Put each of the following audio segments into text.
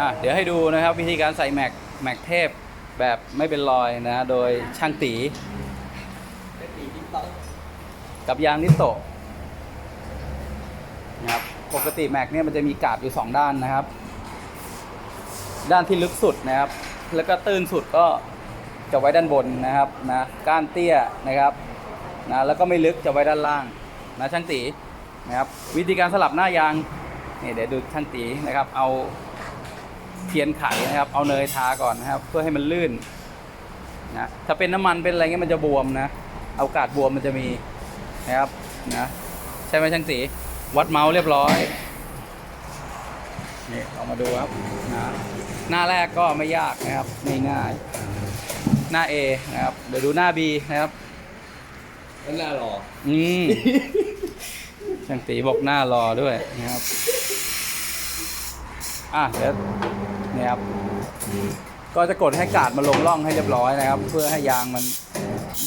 อะเดี๋ยวให้ดูนะครับวิธีการใส่แม็กแม็กเทพแบบไม่เป็นรอยนะโดยช่างตีกับยางนิโตะนะครับปกติแม็กเนี่ยมันจะมีกาบอยู่ 2 ด้านนะครับ ด้านที่ลึกสุดนะครับ แล้วก็ตื้นสุดก็จะไว้ด้านบนนะครับนะก้านเตี้ยนะครับนะแล้วก็ไม่ลึกจะไว้ด้านล่างนะช่างตีนะครับวิธีการสลับหน้ายาง นี่เดี๋ยวดูช่างตีนะครับ เอาเทียนไขนะครับ เอาเนยทาก่อนนะครับ เพื่อให้มันลื่นนะถ้าเป็นน้ำมันเป็นอะไรเงี้ยมันจะบวมนะเอากาดบวมมันจะมีนะครับนะใช่ไหมช่างตีวัดเมาส์เรียบร้อยนี่เอามาดูครับนะหน้าแรกก็ไม่ยากนะครับง่ายๆหน้า A นะครับเดี๋ยวดูหน้า B นะครับนั่นน่ารออืมช่างตีบอกหน้ารอด้วยนะครับ อะเดี๋ยวเนี่ยครับ ก็จะกดให้กาดมาลงร่องให้เรียบร้อยนะครับ เพื่อให้ยางมัน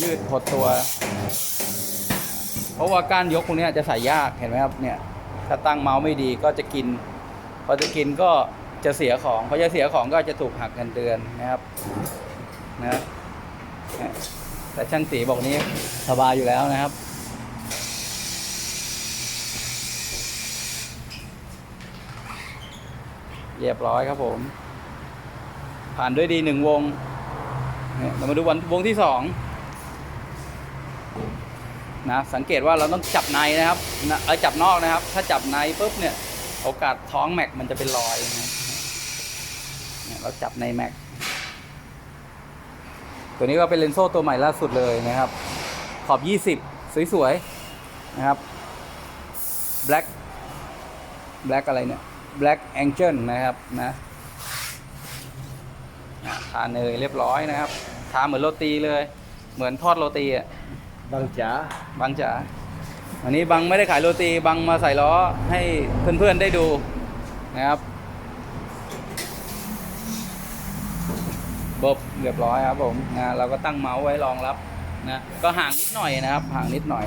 ยืดหดตัว เพราะว่าการยกพวกนี้จะใส่ยากเห็นไหมครับเนี่ยถ้าตั้งเมาส์ไม่ดีก็จะกิน พอจะกินก็จะเสียของพอจะเสียของก็จะถูกหักเงินเดือนนะครับนะแต่ช่างตีบอกนี้สบายอยู่แล้วนะครับ เรียบร้อยครับผม ผ่านด้วยดีหนึ่งวงเนี่ยเรามาดูวันวงที่สองนะสังเกตว่าเราต้องจับในนะครับนะเออจับนอกนะครับ ถ้าจับในปุ๊บเนี่ยโอกาสท้องแม็กมันจะเป็นรอยนะเนี่ยเราจับในแม็กตัวนี้ก็เป็นเลนโซ่ตัวใหม่ล่าสุดเลยนะครับ ขอบ 20 สวยๆนะครับ black black อะไรเนี่ย black angel นะครับนะอะทาเนยเรียบร้อยนะครับ ทาเหมือนโรตีเลย เหมือนทอดโรตีอะบางจ๋าบังจ๋าวันนี้บังไม่ได้ขายโรตีบังมาใส่ล้อให้เพื่อนๆได้ดูนะครับบบเรียบร้อยครับผมนะเราก็ตั้งเมาส์ไว้รองรับนะก็ห่างนิดหน่อยนะครับ ห่างนิดหน่อย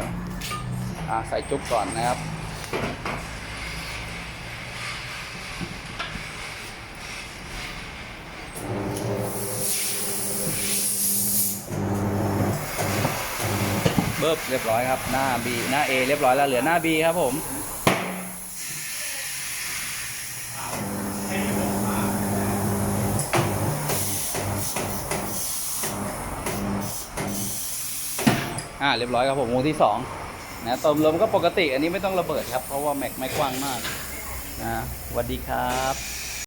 อ่าใส่จุ๊บก่อนนะครับ เบิบเรียบร้อยครับ หน้า B หน้า A เรียบร้อยแล้วเหลือหน้า B ครับผมอ่าเรียบร้อยครับผมวงที่สองนะเติมลมก็ปกติอันนี้ไม่ต้องระเบิดครับ เพราะว่าแม็กไม่กว้างมากนะสวัสดีครับ